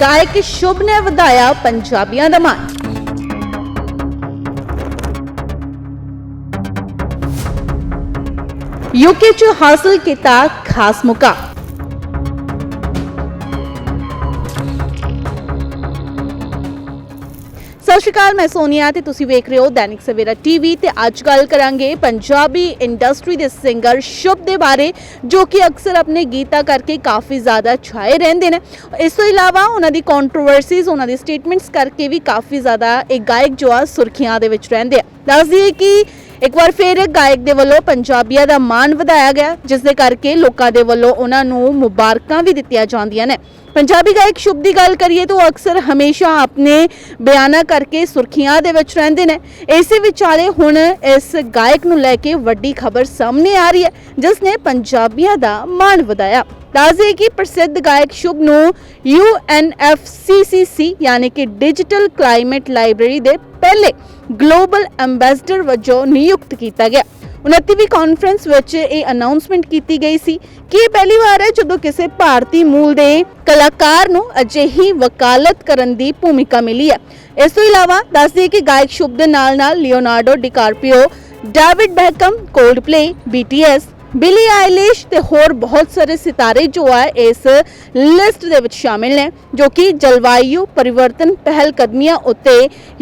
ਗਾਇਕ ਸ਼ੁਭ ਨੇ ਵਧਾਇਆ ਪੰਜਾਬੀਆਂ ਦਾ ਮਾਣ। ਯੂਕੇ ਚ ਹਾਸਲ ਕੀਤਾ ਖਾਸ ਮੁਕਾਮ। ਸਤਿ ਸ਼੍ਰੀ ਅਕਾਲ, ਮੈਂ ਸੋਨੀਆ ਤੇ ਤੁਸੀਂ ਵੇਖ ਰਹੇ ਹੋ ਦੈਨਿਕ ਸਵੇਰਾ ਟੀਵੀ ਤੇ ਅੱਜ ਗੱਲ ਕਰਾਂਗੇ ਪੰਜਾਬੀ ਇੰਡਸਟਰੀ ਦੇ ਸਿੰਗਰ ਸ਼ੁਭ ਦੇ ਬਾਰੇ, ਜੋ ਕਿ ਅਕਸਰ ਆਪਣੇ ਗੀਤਾਂ ਕਰਕੇ ਕਾਫੀ ਜ਼ਿਆਦਾ ਛਾਏ ਰਹਿੰਦੇ ਨੇ। ਇਸ ਤੋਂ ਇਲਾਵਾ ਉਹਨਾਂ ਦੀ ਕੰਟਰੋਵਰਸੀਜ਼ ਉਹਨਾਂ ਦੀ ਸਟੇਟਮੈਂਟਸ ਕਰਕੇ ਵੀ ਕਾਫੀ ਜ਼ਿਆਦਾ ਇਹ ਗਾਇਕ ਜੋ ਆ ਸੁਰਖੀਆਂ ਦੇ ਵਿੱਚ ਰਹਿੰਦੇ ਆ। ਦੱਸ ਦਈਏ ਕਿ ਇੱਕ ਵਾਰ ਫਿਰ ਗਾਇਕ ਦੇ ਵੱਲੋਂ ਪੰਜਾਬੀਆਂ ਦਾ ਮਾਣ ਵਧਾਇਆ ਗਿਆ, ਜਿਸ ਦੇ ਕਰਕੇ ਲੋਕਾਂ ਦੇ ਵੱਲੋਂ ਉਹਨਾਂ ਨੂੰ ਮੁਬਾਰਕਾਂ ਵੀ ਦਿੱਤੀਆਂ ਜਾਂਦੀਆਂ ਨੇ। ਪੰਜਾਬੀ ਗਾਇਕ ਸ਼ੁਭ ਦੀ ਗੱਲ ਕਰੀਏ ਤਾਂ ਉਹ ਅਕਸਰ ਹਮੇਸ਼ਾ ਆਪਣੇ ਬਿਆਨਾਂ ਕਰਕੇ ਸੁਰਖੀਆਂ ਦੇ ਵਿੱਚ ਰਹਿੰਦੇ ਨੇ। ਇਸੇ ਵਿਚਾਲੇ ਹੁਣ ਇਸ ਗਾਇਕ ਨੂੰ ਲੈ ਕੇ ਵੱਡੀ ਖਬਰ ਸਾਹਮਣੇ ਆ ਰਹੀ ਹੈ, ਜਿਸ ਨੇ ਪੰਜਾਬੀਆਂ ਦਾ ਮਾਣ ਵਧਾਇਆ। ਦੱਸਦੇ ਕਿ ਪ੍ਰਸਿੱਧ ਗਾਇਕ ਸ਼ੁਭ ਨੂੰ UNFCCC ਯਾਨੀ ਕਿ ਡਿਜੀਟਲ ਕਲਾਈਮੇਟ ਲਾਇਬ੍ਰੇਰੀ ਦੇ ਪਹਿਲੇ ਗਲੋਬਲ ਐਮਬੈਸਡਰ ਵਜੋਂ ਨਿਯੁਕਤ ਕੀਤਾ ਗਿਆ। 29ਵੀਂ ਕਾਨਫਰੰਸ ਵਿੱਚ ਇਹ ਅਨਾਉਂਸਮੈਂਟ ਕੀਤੀ ਗਈ ਸੀ ਕਿ ਇਹ ਪਹਿਲੀ ਵਾਰ ਹੈ ਜਦੋਂ ਕਿਸੇ ਭਾਰਤੀ ਮੂਲ ਦੇ ਕਲਾਕਾਰ ਨੂੰ ਅਜਿਹੀ ਵਕਾਲਤ ਕਰਨ ਦੀ ਭੂਮਿਕਾ ਮਿਲੀ ਹੈ। ਇਸ ਤੋਂ ਇਲਾਵਾ ਦੱਸਦੇ ਕਿ ਗਾਇਕ ਸ਼ੁਭ ਦੇ ਨਾਲ-ਨਾਲ Leonardo DiCaprio, David Beckham Coldplay BTS Billie Eilish ਤੇ ਹੋਰ ਬਹੁਤ ਸਾਰੇ ਸਿਤਾਰੇ ਜੋ ਆ ਇਸ ਲਿਸਟ ਦੇ ਵਿੱਚ ਸ਼ਾਮਿਲ ਨੇ, ਜੋ ਕਿ ਜਲਵਾਯੂ ਪਰਿਵਰਤਨ ਪਹਿਲ ਕਦਮੀਆਂ ਉੱਤੇ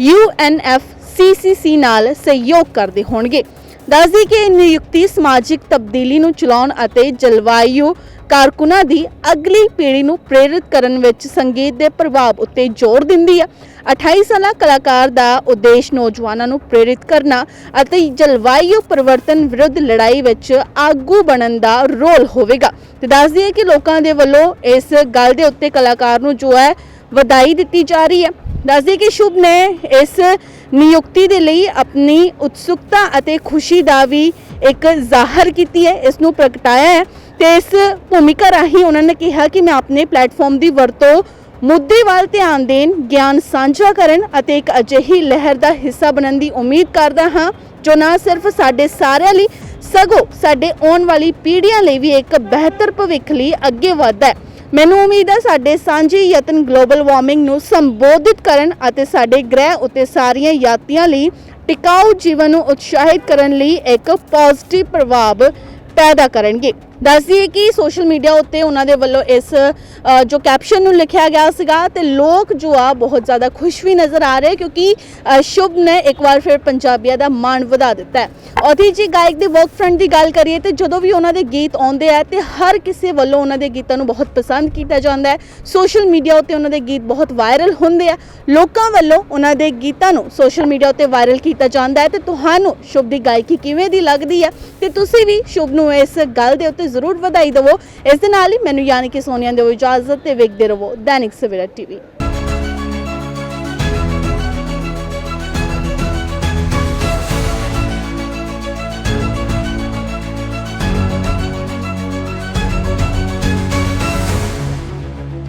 UNFCCC ਨਾਲ ਸਹਿਯੋਗ ਕਰਦੇ ਹੋਣਗੇ। ਦੱਸਦੀ ਕਿ ਇਹ ਨਿਯੁਕਤੀ ਸਮਾਜਿਕ ਤਬਦੀਲੀ ਨੂੰ ਚਲਾਉਣ ਅਤੇ ਜਲਵਾਯੂ ਕਾਰਕੁਨਾਂ ਦੀ ਅਗਲੀ ਪੀੜ੍ਹੀ ਨੂੰ ਪ੍ਰੇਰਿਤ ਕਰਨ ਵਿੱਚ ਸੰਗੀਤ ਦੇ ਪ੍ਰਭਾਵ ਉੱਤੇ ਜ਼ੋਰ ਦਿੰਦੀ ਹੈ 28 ਸਾਲਾ ਕਲਾਕਾਰ ਦਾ ਉਦੇਸ਼ ਨੌਜਵਾਨਾਂ ਨੂੰ ਪ੍ਰੇਰਿਤ ਕਰਨਾ ਅਤੇ ਜਲਵਾਯੂ ਪਰਿਵਰਤਨ ਵਿਰੁੱਧ ਲੜਾਈ ਵਿੱਚ ਆਗੂ ਬਣਨ ਦਾ ਰੋਲ ਹੋਵੇਗਾ। ਤੇ ਦੱਸਦੀ ਹੈ ਕਿ ਲੋਕਾਂ ਦੇ ਵੱਲੋਂ ਇਸ ਗੱਲ ਦੇ ਉੱਤੇ ਕਲਾਕਾਰ ਨੂੰ ਜੋ ਹੈ ਵਧਾਈ ਦਿੱਤੀ ਜਾ ਰਹੀ ਹੈ। ਦੱਸਦੀ ਕਿ ਸ਼ੁਭ ਨੇ ਇਸ ਨਿਯੁਕਤੀ ਦੇ ਲਈ ਆਪਣੀ ਉਤਸੁਕਤਾ ਅਤੇ ਖੁਸ਼ੀ ਦਾ ਵੀ ਇੱਕ ਜ਼ਾਹਰ ਕੀਤੀ ਹੈ। ਇਸ ਨੂੰ ਪ੍ਰਗਟਾਇਆ ਹੈ ਤੇ ਇਸ ਭੂਮਿਕਾ ਰਾਹੀਂ ਉਹਨਾਂ ਨੇ ਕਿਹਾ ਕਿ ਮੈਂ ਆਪਣੇ ਪਲੇਟਫਾਰਮ ਦੀ ਵਰਤੋਂ ਮੁੱਦੇ ਵੱਲ ਧਿਆਨ ਦੇਣ, ਗਿਆਨ ਸਾਂਝਾ ਕਰਨ ਅਤੇ ਇੱਕ ਅਜਿਹੀ ਲਹਿਰ ਦਾ ਹਿੱਸਾ ਬਣਨ ਦੀ ਉਮੀਦ ਕਰਦਾ ਹਾਂ, ਜੋ ਨਾ ਸਿਰਫ ਸਾਡੇ ਸਾਰਿਆਂ ਲਈ, ਸਗੋਂ ਸਾਡੇ ਆਉਣ ਵਾਲੀ ਪੀੜ੍ਹੀਆਂ ਲਈ ਵੀ ਇੱਕ ਬਿਹਤਰ ਭਵਿੱਖ ਲਈ ਅੱਗੇ ਵਧਦਾ ਹੈ। ਮੈਨੂੰ ਉਮੀਦ ਹੈ ਸਾਡੇ ਸਾਂਝੇ ਯਤਨ ਗਲੋਬਲ ਵਾਰਮਿੰਗ ਨੂੰ ਸੰਬੋਧਿਤ ਕਰਨ ਅਤੇ ਸਾਡੇ ਗ੍ਰਹਿ ਉੱਤੇ ਸਾਰੀਆਂ ਯਾਤਰੀਆਂ ਲਈ ਟਿਕਾਊ ਜੀਵਨ ਨੂੰ ਉਤਸ਼ਾਹਿਤ ਕਰਨ ਲਈ ਇੱਕ ਪੋਜ਼ਿਟਿਵ ਪ੍ਰਭਾਵ ਪੈਦਾ ਕਰਨਗੇ। ਦੱਸਦੀਏ ਕਿ ਸੋਸ਼ਲ ਮੀਡੀਆ ਉੱਤੇ ਉਹਨਾਂ ਦੇ ਵੱਲੋਂ ਇਸ ਜੋ ਕੈਪਸ਼ਨ ਨੂੰ ਲਿਖਿਆ ਗਿਆ ਸੀਗਾ ਤੇ ਲੋਕ ਜੋ ਆ ਬਹੁਤ ਜ਼ਿਆਦਾ ਖੁਸ਼ ਵੀ ਨਜ਼ਰ ਆ ਰਹੇ ਕਿਉਂਕਿ ਸ਼ੁਭ ਨੇ ਇੱਕ ਵਾਰ ਫਿਰ ਪੰਜਾਬੀਆਂ ਦਾ ਮਾਣ ਵਧਾ ਦਿੱਤਾ ਹੈ। ਔਥੀ ਜੀ ਗਾਇਕ ਦੇ ਵਰਕ ਫਰੰਟ ਦੀ ਗੱਲ ਕਰੀਏ ਤੇ ਜਦੋਂ ਵੀ ਉਹਨਾਂ ਦੇ ਗੀਤ ਆਉਂਦੇ ਆ ਤੇ ਹਰ ਕਿਸੇ ਵੱਲੋਂ ਉਹਨਾਂ ਦੇ ਗੀਤਾਂ ਨੂੰ ਬਹੁਤ ਪਸੰਦ ਕੀਤਾ ਜਾਂਦਾ ਹੈ। ਸੋਸ਼ਲ ਮੀਡੀਆ ਉੱਤੇ ਉਹਨਾਂ ਦੇ ਗੀਤ ਬਹੁਤ ਵਾਇਰਲ ਹੁੰਦੇ ਆ। ਲੋਕਾਂ ਵੱਲੋਂ ਉਹਨਾਂ ਦੇ ਗੀਤਾਂ ਨੂੰ ਸੋਸ਼ਲ ਮੀਡੀਆ ਉੱਤੇ ਵਾਇਰਲ ਕੀਤਾ ਜਾਂਦਾ ਹੈ ਤੇ ਤੁਹਾਨੂੰ ਸ਼ੁਭ ਦੀ ਗਾਇਕੀ ਕਿਵੇਂ ਦੀ ਲੱਗਦੀ ਹੈ? ਤੇ ਤੁਸੀਂ ਵੀ ਸ਼ੁਭ ਨੂੰ ਇਸ ਗੱਲ ਦੇ ਉੱਤੇ ਜ਼ਰੂਰ ਵਧਾਈ ਦਿਵੋ ਇਸ ਦੇ ਨਾਲ ਹੀ ਮੈਨੂੰ ਯਾਨੀ ਕਿ ਸੋਨੀਆ ਦੇ ਇਜਾਜ਼ਤ ਤੇ ਵੇਖਦੇ ਰਹੋ ਦੈਨਿਕ ਸਵੇਰਾ ਟੀਵੀ